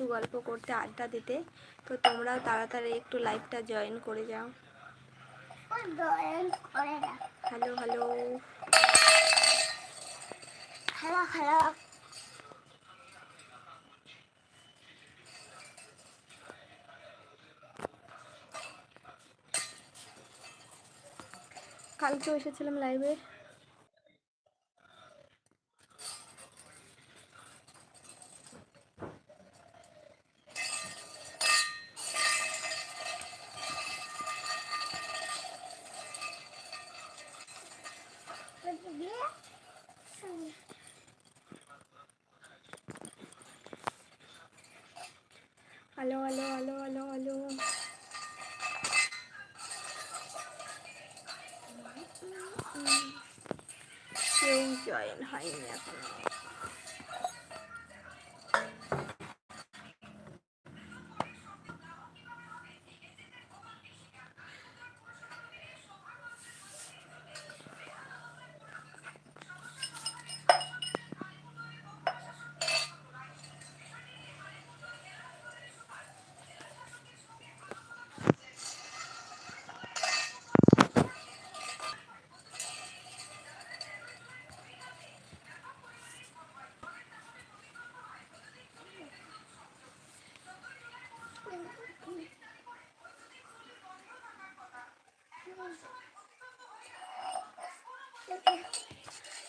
একটু গল্প করতে আড্ডা দিতে তো তোমরাও তাড়াতাড়ি একটু লাইভটা জয়েন করে যাও। Hello hello. Hello hello. কালকেও এসেছিলাম লাইভে। Hello hello hello hello hello কেউ জয়েন হয়নি এখনও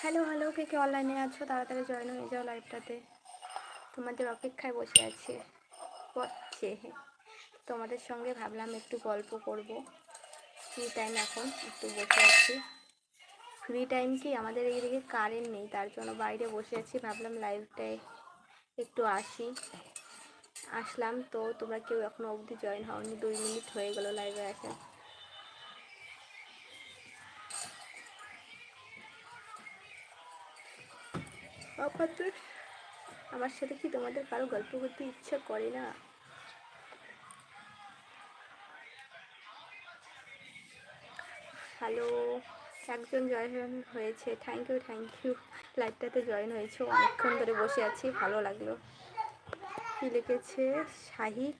হ্যালো হ্যালো কে কে অনলাইনে আছো? তাড়াতাড়ি জয়েন হয়ে যাও লাইভটাতে তোমাদের অপেক্ষায় বসে আছি। পড়ছে তোমাদের সঙ্গে ভাবলাম একটু গল্প করব। ফ্রি টাইম এখন, একটু বসে আছি। ফ্রি টাইম কি? আমাদের এইদিকে কারেন্ট নেই, তার জন্য বাইরে বসে আছি। ভাবলাম লাইভটায় একটু আসি। আসলাম তো তোমরা কেউ এখনও অবধি জয়েন হওনি, দুই মিনিট হয়ে গেল লাইভে আসা আপাতত আমার সাথে কি তোমাদের কারও গল্প করতে ইচ্ছে করে না? হ্যালো একজন জয়েন হয়েছে। থ্যাংক ইউ থ্যাংক ইউ লাইভটাতে জয়েন হয়েছে। অনেকক্ষণ ধরে বসে আছি। ভালো লাগল। কি লিখেছে? শাহিক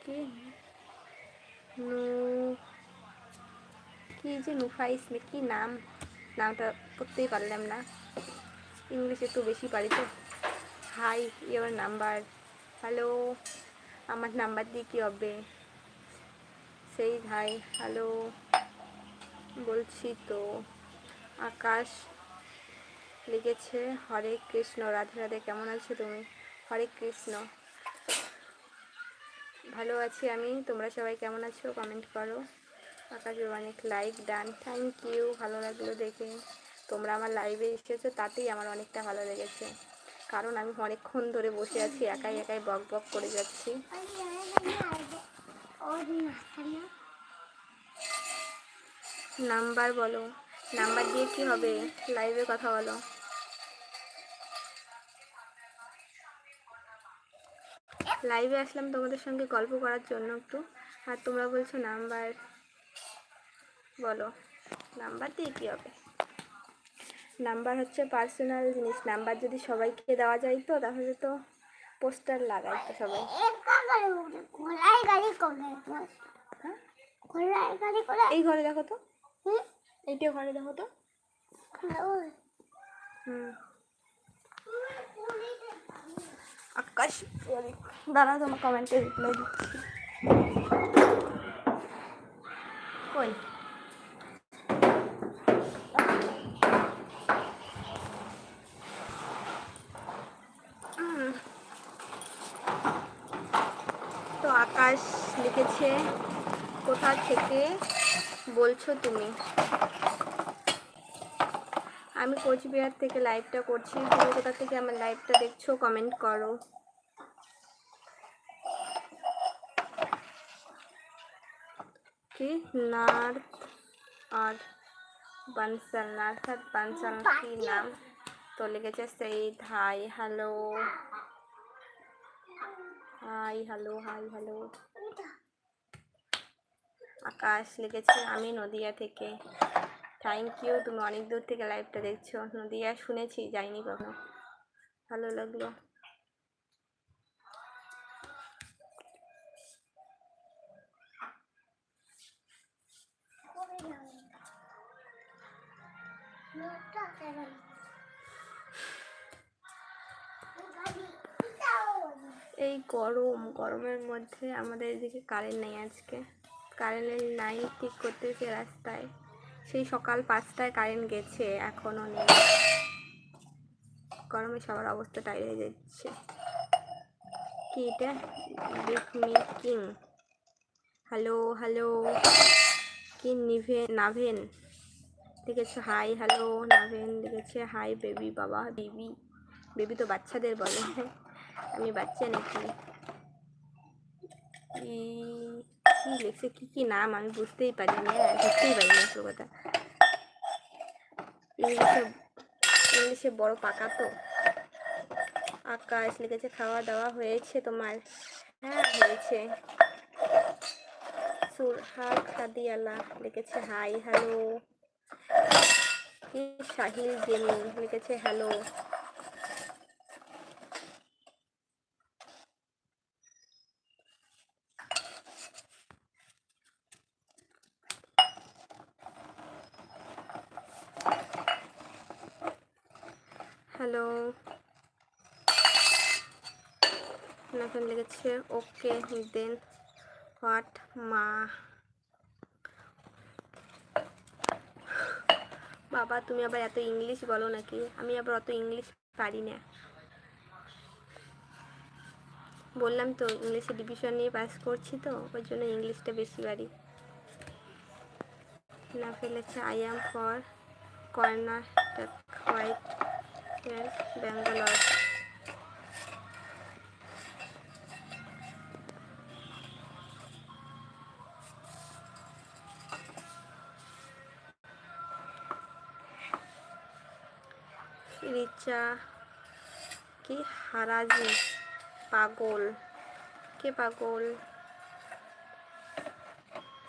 কি? নু, কি যে নুফাইস না কি নাম? নামটা পড়তেই পারলাম না। ইংলিশ একটু বেশি পারি তো? হাই ইওর নাম্বার হ্যালো আমার নাম্বার দিয়ে কী হবে? সেই ভাই হ্যালো বলছি তো, আকাশ লিখেছে হরে কৃষ্ণ, রাধে রাধে, কেমন আছো তুমি? হরে কৃষ্ণ। ভালো আছি আমি, তোমরা সবাই কেমন আছো? কমেন্ট করো। আকাশ অনেক লাইক ডান থ্যাংক ইউ ভালো লাগল দেখে। তোমরা আমার লাইভে এসেছ, তাতেই আমার অনেকটা ভালো লেগেছে। কারণ আমি অনেকক্ষণ ধরে বসে আছি, একাই একাই বক বক করে যাচ্ছি। নাম্বার বলো। নাম্বার দিয়ে কি হবে? লাইভে কথা বলো। লাইভে আসলাম তোমাদের সঙ্গে গল্প করার জন্য একটু। আর তোমরা বলছো নাম্বার, বলো। নাম্বার দিয়ে কী হবে? নাম্বার হচ্ছে পার্সোনাল জিনিস নাম্বার যদি সবাইকে দেওয়া যায় তো তাহলে তো পোস্টার লাগাই তো সবাই। হ্যাঁ? এই ঘরে দেখো তো। এইটা ঘরে দেখো তো। হুম। আকাশ দাঁড়া তোমার কমেন্টে রিপ্লাই দিচ্ছি। আকাশ লিখেছে। কোথা থেকে বলছো তুমি? আমি কোচবিহার থেকে লাইভটা করছি। তুমি কোথা থেকে আমার লাইভটা দেখছ কমেন্ট করো। কি? নার্থ আর বানসাল। নার্থ আর বানসাল কি নাম? তো লিখেছে, সেই hi hello. Hi hello hi hello Akash লিখেছে আমি নদিয়া থেকে। থ্যাংক ইউ তুমি অনেক দূর থেকে লাইভটা দেখছ। নদিয়া শুনেছি, যাইনি কখনো। ভালো লাগল। Yeah. এই গরম, গরমের মধ্যে আমাদের এদিকে কারেন্ট নেই আজকে। কারেন্টের লাইন ঠিক করতেছে রাস্তায়। সেই সকাল পাঁচটায় কারেন্ট গেছে, এখনও নেই। গরমে সবার অবস্থা টাইট হয়ে যাচ্ছে। কি এটা? কিং হ্যালো হ্যালো কি নিভে নাভেন দেখেছে? হাই হ্যালো নাভেন দেখেছে? হাই বেবি বাবা বেবি বেবি তো বাচ্চাদের বলে। আমি বাচ্চা নাকি কি লিখছে কি কি নাম আমি বুঝতেই পারিনি হ্যাঁ বুঝতেই পারিনি আসল কথা ইংলিশে ইংলিশে বড় পাকা তো আকাশ লিখেছে খাওয়া দাওয়া হয়েছে তোমার হ্যাঁ হয়েছে সুরহা লিখেছে হাই হ্যালো সাহিল গেমিং লিখেছে হ্যালো হ্যালো। এখন লিখেছে ওকে, দেন, হোয়াট, মা। বাবা, তুমি আবার এত ইংলিশ বলো নাকি? আমি আবার অত ইংলিশ পারি না। বললাম তো, ইংলিশে ডিভিশন নিয়ে পাস করছি তো, ওই জন্য ইংলিশটা বেশি পারি। না ফেলেছে I am for Karnataka white Bangalore Richa কি হারাজি পাগল কে পাগল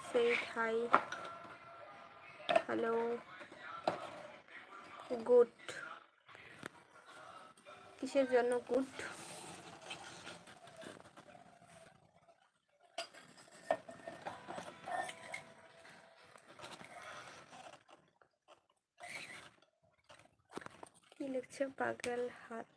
সেই হাই হ্যালো গুড কিসের জন্য গুড কি লিখছে? পাগল হাত।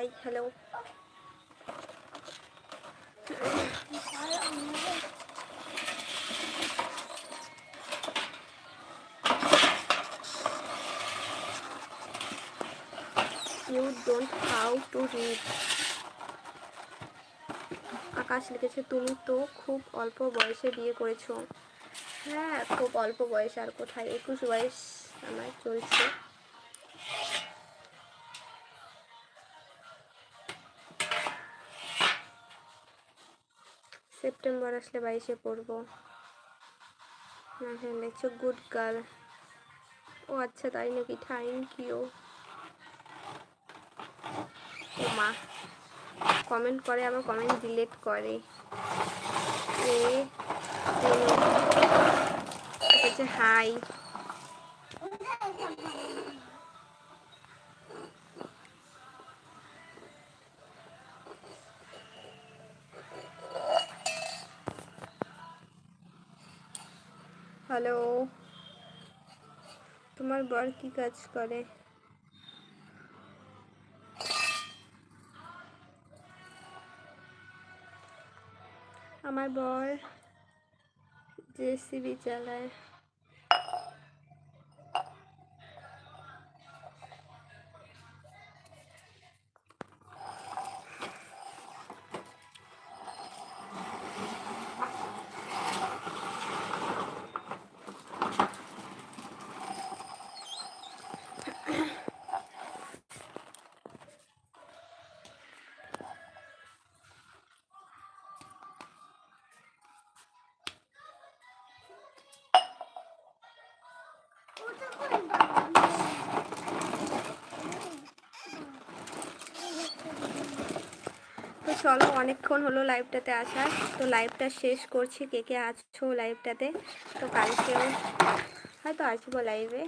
Hi hello you don't how to read Akash লিখেছে, তুমি তো খুব অল্প বয়সে বিয়ে করেছ। হ্যাঁ খুব অল্প বয়স, আর কোথায়? একুশ বয়স আমার চলছে। সেপ্টেম্বর আসলে বাইশে পড়ব। হ্যাঁ লিখছো গুড গার্ল ও আচ্ছা তাই নাকি? থ্যাংক ইউ ও মা কমেন্ট করে, আবার কমেন্ট ডিলেট করে। Hi hello. তোমার বর কি কাজ করে? আমার বর জেসিবি চালায়। চলো, অনেকক্ষণ হলো লাইভটাতে আসার। তো লাইভটা শেষ করছি, কে কে আছো লাইভটাতে তো কালকেও হয়তো আসব লাইভে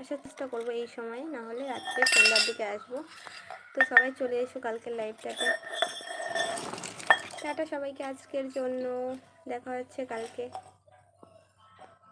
আসার চেষ্টা করব এই সময়, না হলে রাত্রে সন্ধ্যার দিকে আসব। তো সবাই চলে এসো কালকের লাইভটাতে টাটা সবাইকে আজকের জন্য। দেখা হচ্ছে কালকে।